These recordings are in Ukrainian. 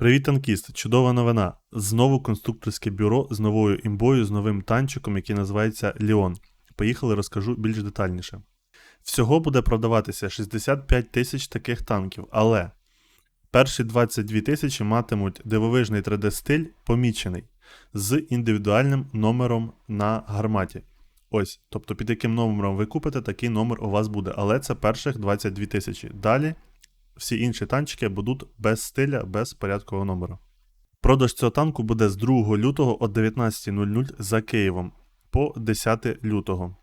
Привіт, танкіст! Чудова новина. Знову конструкторське бюро з новою імбою, з новим танчиком, який називається Ліон. Поїхали, розкажу більш детальніше. Всього буде продаватися 65 тисяч таких танків, але перші 22 тисячі матимуть дивовижний 3D-стиль помічений з індивідуальним номером на гарматі. Ось, тобто під яким номером ви купите, такий номер у вас буде. Але це перших 22 тисячі. Далі всі інші танчики будуть без стиля, без порядкового номеру. Продаж цього танку буде з 2 лютого о 19.00 за Києвом по 10 лютого.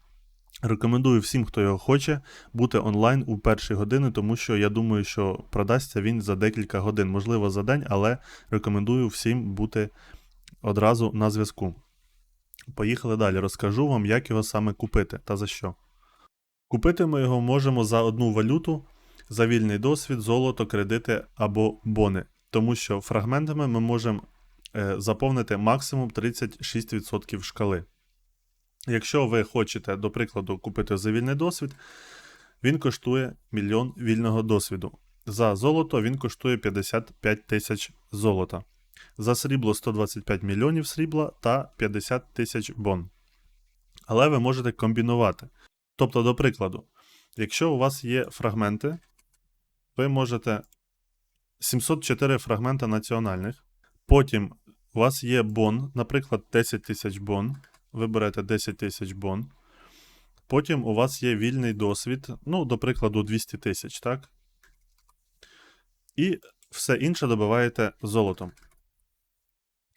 Рекомендую всім, хто його хоче, бути онлайн у перші години, тому що я думаю, що продасться він за декілька годин, можливо, за день, але рекомендую всім бути одразу на зв'язку. Поїхали далі. Розкажу вам, як його саме купити та за що. Купити ми його можемо за одну валюту, за вільний досвід, золото, кредити або бони, тому що фрагментами ми можемо е, заповнити максимум 36% шкали. Якщо ви хочете, до прикладу, купити за вільний досвід, він коштує мільйон вільного досвіду. За золото він коштує 55 тисяч золота. За срібло 125 мільйонів срібла та 50 тисяч бон. Але ви можете комбінувати. Тобто, до прикладу, якщо у вас є фрагменти, ви можете 704 фрагмента національних. Потім у вас є бон, наприклад, 10 тисяч бон. Ви берете 10 тисяч бон. Потім у вас є вільний досвід, ну, до прикладу, 200 тисяч, так? І все інше добиваєте золотом.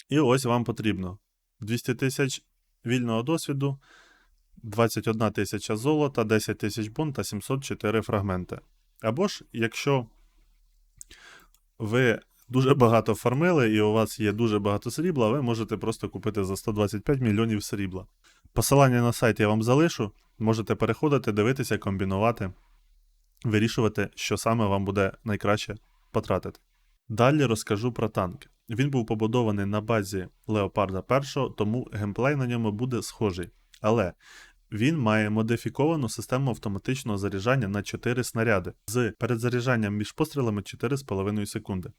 І ось вам потрібно 200 тисяч вільного досвіду, 21 тисяча золота, 10 тисяч бон та 704 фрагменти. Або ж, якщо ви дуже багато фармили і у вас є дуже багато срібла, ви можете просто купити за 125 мільйонів срібла. Посилання на сайт я вам залишу. Можете переходити, дивитися, комбінувати, вирішувати, що саме вам буде найкраще потратити. Далі розкажу про танк. Він був побудований на базі Леопарда 1, тому геймплей на ньому буде схожий. Але він має модифіковану систему автоматичного заряджання на 4 снаряди з передзаряджанням між пострілами 4,5 секунди.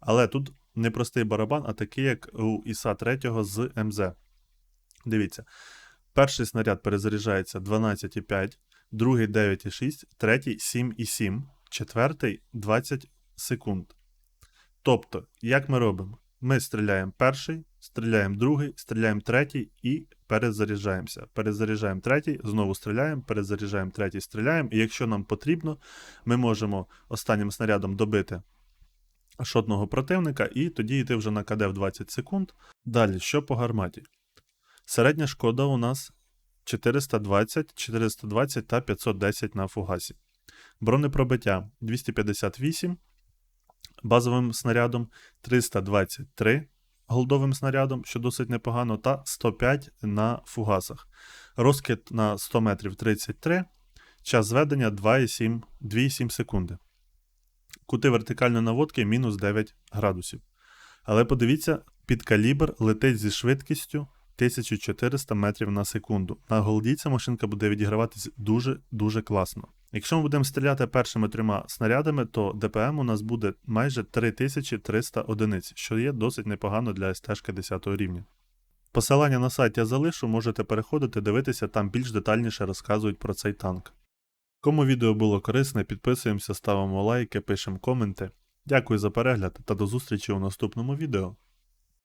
Але тут не простий барабан, а такий, як у Іса 3 з МЗ. Дивіться, перший снаряд перезаряджається 12,5, другий 9,6, третій 7,7, четвертий 20 секунд. Тобто, як ми робимо? Ми стріляємо перший, стріляємо другий, стріляємо третій і перезаряджаємося. Перезаряджаємо третій, знову стріляємо, перезаряджаємо третій, стріляємо. І якщо нам потрібно, ми можемо останнім снарядом добити шотного противника, і тоді йти вже на КД в 20 секунд. Далі, що по гарматі? Середня шкода у нас 420, 420 та 510 на фугасі. Бронепробиття 258 базовим снарядом, 323 голдовим снарядом, що досить непогано, та 105 на фугасах. Розкид на 100 метрів 33, час зведення 2,7 секунди. Кути вертикальної наводки мінус 9 градусів. Але подивіться, під калібр летить зі швидкістю 1400 метрів на секунду. На голді ця машинка буде відіграватись дуже-дуже класно. Якщо ми будемо стріляти першими трьома снарядами, то ДПМ у нас буде майже 3300 одиниць, що є досить непогано для СТ 10 рівня. Посилання на сайт я залишу, можете переходити, дивитися, там більш детальніше розказують про цей танк. Кому відео було корисне, підписуємося, ставимо лайки, пишемо коменти. Дякую за перегляд та до зустрічі у наступному відео.